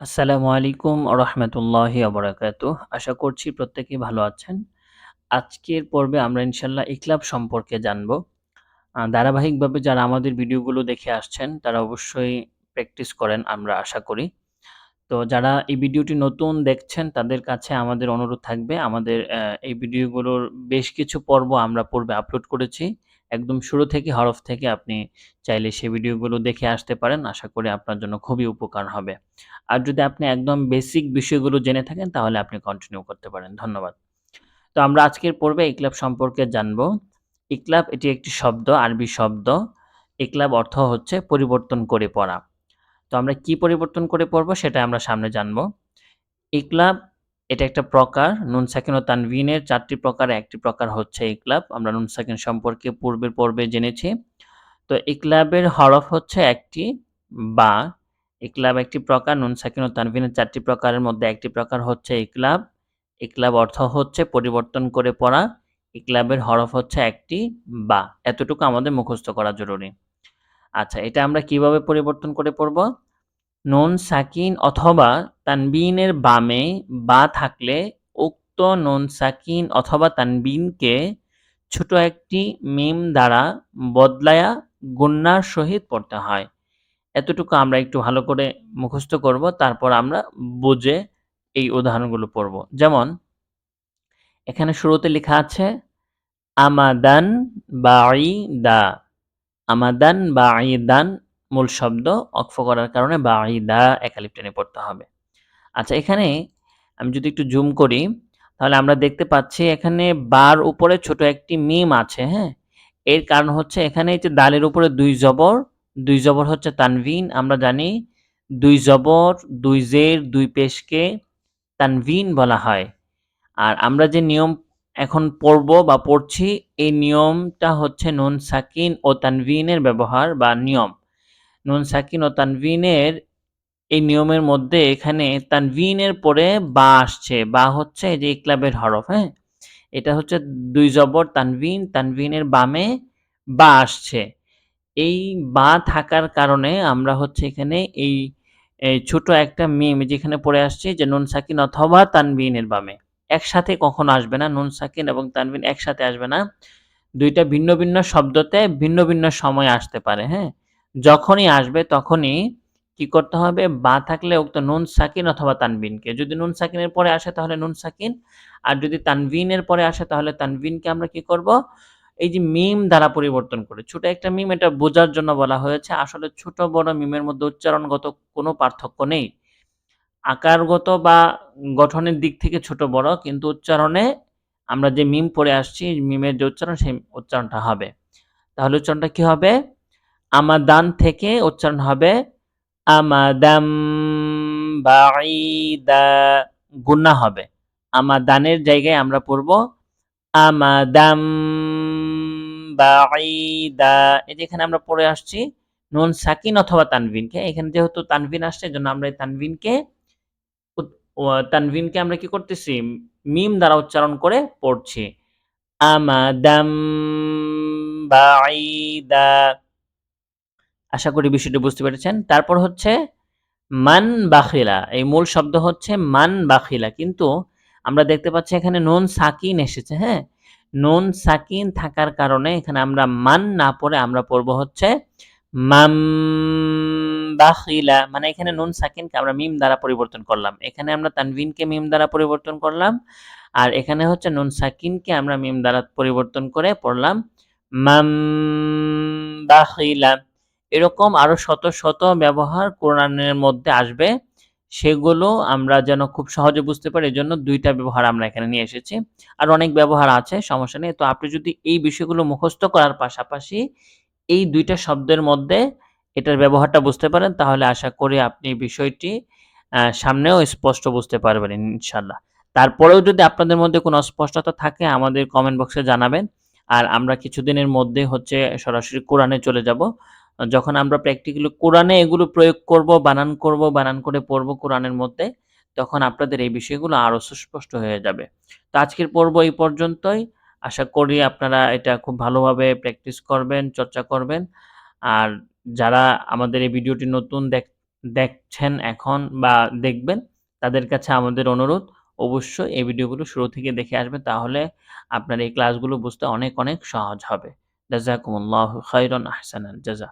আসসালামু আলাইকুম রহমতুল্লাহি অবরাকাতু আশা করছি প্রত্যেকেই ভালো আছেন। আজকের পর্বে আমরা ইনশাল্লাহ ইকলাব সম্পর্কে জানব। ধারাবাহিকভাবে যারা আমাদের ভিডিওগুলো দেখে আসছেন, তারা অবশ্যই প্র্যাকটিস করেন, আমরা আশা করি। তো যারা এই ভিডিওটি নতুন দেখছেন, তাদের কাছে আমাদের অনুরোধ থাকবে। আমাদের এই ভিডিওগুলোর বেশ কিছু পর্ব আমরা পূর্বে আপলোড করেছি। একদম শুরু থেকে হরফ থেকে আপনি চাইলে সেই ভিডিওগুলো দেখে আসতে পারেন। আশা করি আপনার জন্য খুবই উপকার হবে। আর যদি আপনি একদম বেসিক বিষয়গুলো জেনে থাকেন, তাহলে আপনি কন্টিনিউ করতে পারেন। ধন্যবাদ। তো আমরা আজকের পর্বে ইকলাব সম্পর্কে জানব। ইকলাব এটি একটি শব্দ, আরবি শব্দ। ইকলাব অর্থ হচ্ছে পরিবর্তন করে পড়া। তো আমরা কি পরিবর্তন করে পড়ব সেটা আমরা সামনে জানব। ইকলাব এটা একটা প্রকার। নুন সাকিন ও তানভিনের চারটি প্রকার, একটি প্রকার হচ্ছে ইকলাব আমরা নুন সাকিন সম্পর্কে পূর্বের পর্বে জেনেছি। তো ইকলাবের হরফ হচ্ছে একটি বা। ইকলাব একটি প্রকার নুন সাকিন ও তানভিনের চারটি প্রকারের মধ্যে একটি প্রকার হচ্ছে ইকলাব ইকলাব অর্থ হচ্ছে পরিবর্তন করে পড়া। ইকলাবের হরফ হচ্ছে একটি বা। এতটুকু আমাদের মুখস্থ করা জরুরি। আচ্ছা এটা আমরা কীভাবে পরিবর্তন করে পড়ব? নুন, সাকিন অথবা তানবিনের বামে বা থাকলে উক্ত নুন, সাকিন অথবা তানবিনকে ছোট একটি মিম দ্বারা বদলায়া গুন্নার সহিত পড়তে হয়। এতটুকু আমরা একটু ভালো করে মুখস্থ করব, তারপর আমরা বুঝে এই উদাহরণগুলো পড়ব। যেমন, এখানে শুরুতে লেখা আছে, আমাদান বাঈদা। আমাদান বাঈদান মূল শব্দ অক্ফ করার কারণে বাঈদা একালিপ টেনে পড়তে হবে। আচ্ছা এখানে আমি যদি একটু জুম করি, তাহলে আমরা দেখতে পাচ্ছি এখানে বার উপরে ছোট একটি মিম আছে হ্যাঁ? এর কারণ হচ্ছে এখানে যে দালের উপরে দুই জবর দুই জবর হচ্ছে তানভিন, আমরা জানি দুই জবর, দুই জের, দুই পেশকে তানভিন বলা হয়। আর আমরা যে নিয়ম এখন পড়ব বা পড়ছি, এই নিয়মটা হচ্ছে নুন সাকিন ও তানভিনের ব্যবহার বা নিয়ম। নুন সাকিন ও তানভিনের এই নিয়মের মধ্যে এখানে তানভিনের পরে বা আসছে। বা হচ্ছে যে ইকলাবের হরফ হ্যাঁ? এটা হচ্ছে দুই জবর, তানভিন, তানভিনের বামে বা আসছে। এই বা থাকার কারণে আমরা হচ্ছে এখানে এই ছোট একটা মিম যেখানে পড়ে আসছে যে নুন সাকিন অথবা তানবিনের বামে। একসাথে কখনো আসবে না নুন সাকিন এবং তানবিন একসাথে আসবে না। দুইটা ভিন্ন ভিন্ন শব্দতে ভিন্ন ভিন্ন সময় আসতে পারে হ্যাঁ? যখনই আসবে তখনই কি করতে হবে? বা থাকলে উক্ত নুন সাকিন অথবা তানবিনকে যদি নুন সাকিনের পরে আসে তাহলে নুন সাকিন, আর যদি তানবিনের পরে আসে তাহলে তানবিনকে আমরা কি করব? এই যে মিম দ্বারা পরিবর্তন করে। ছোট একটা মিম, এটা বোঝার জন্য বলা হয়েছে, আসলে ছোট বড় মিমের মধ্যে উচ্চারণগত কোনো পার্থক্য নেই। আকারগত বা গঠনের দিক থেকে ছোট বড়, কিন্তু উচ্চারণে আমরা যে মিম পড়ে আসছি, মিমের যে উচ্চারণ, সেই উচ্চারণটা হবে। তাহলে উচ্চারণটা কি হবে? আমাদান থেকে উচ্চারণ হবে আমাদাম বাঈদা গুন্না হবে। আমাদানের জায়গায় আমরা পড়ব আমাদাম বাঈদা। এই যে এখানে আমরা পড়ে আসছি, নুন সাকিন অথবা তানভিনকে। এখানে যেহেতু তানভিন আসছে এজন্য আমরা এই তানভিনকে তানভিনকে আমরা কি করতেছি? মিম দ্বারা উচ্চারণ করে পড়ছি। আমাদাম বাঈদা আশা করি বিষয়টি বুঝতে পেরেছেন। তারপর হচ্ছে, মান বাখিলা, এই মূল শব্দ হচ্ছে মান বাখিলা। কিন্তু আমরা দেখতে পাচ্ছি এখানে নুন সাকিন এসেছে হ্যাঁ? নুন সাকিন থাকার কারণে এখানে আমরা মান না পড়ে আমরা পড়ব হচ্ছে মাম বাখিলা। মানে এখানে নুন সাকিনকে আমরা মিম দ্বারা পরিবর্তন করলাম। এখানে আমরা তানভিনকে মিম দ্বারা পরিবর্তন করলাম। আর এখানে হচ্ছে নুন সাকিনকে আমরা মিম দ্বারা পরিবর্তন করে পড়লাম মাম বাখিলা। এরকম আরও শত শত ব্যবহার কোরআনের মধ্যে আসবে। সেগুলো আমরা যেন খুব সহজে বুঝতে পারি, এজন্য দুইটা ব্যবহার আমরা এখানে নিয়ে এসেছি। আর অনেক ব্যবহার আছে, সমস্যা নেই। তো আপনি যদি এই বিষয়গুলো মুখস্থ করার পাশাপাশি এই দুইটা শব্দের মধ্যে এটার ব্যবহারটা বুঝতে পারেন, তাহলে আশা করি আপনি বিষয়টি সামনেও স্পষ্ট বুঝতে পারবেন ইনশাল্লাহ তারপরেও যদি আপনাদের মধ্যে কোনো অস্পষ্টতা থাকে, আমাদের কমেন্ট বক্সে জানাবেন। আর আমরা কিছুদিনের মধ্যে হচ্ছে সরাসরি কোরআনে চলে যাব। যখন আমরা প্র্যাকটিক্যালি কোরআনে এগুলো প্রয়োগ করব, বানান করব, বানান করে পড়ব কোরআনের মধ্যে, তখন আপনাদের এই বিষয়গুলো আরও সুস্পষ্ট হয়ে যাবে। তো আজকের পর্ব এই পর্যন্তই। আশা করি আপনারা এটা খুব ভালোভাবে প্র্যাকটিস করবেন, চর্চা করবেন। আর যারা আমাদের এই ভিডিওটি নতুন দেখ, দেখছেন এখন বা দেখবেন, তাদের কাছে আমাদের অনুরোধ, অবশ্যই এই ভিডিওগুলো শুরু থেকে দেখে আসবেন তাহলে আপনার এই ক্লাসগুলো বুঝতে অনেক অনেক সহজ হবে। জাজাকুমুল্লাহ খাইরান আহসানাল জাজা।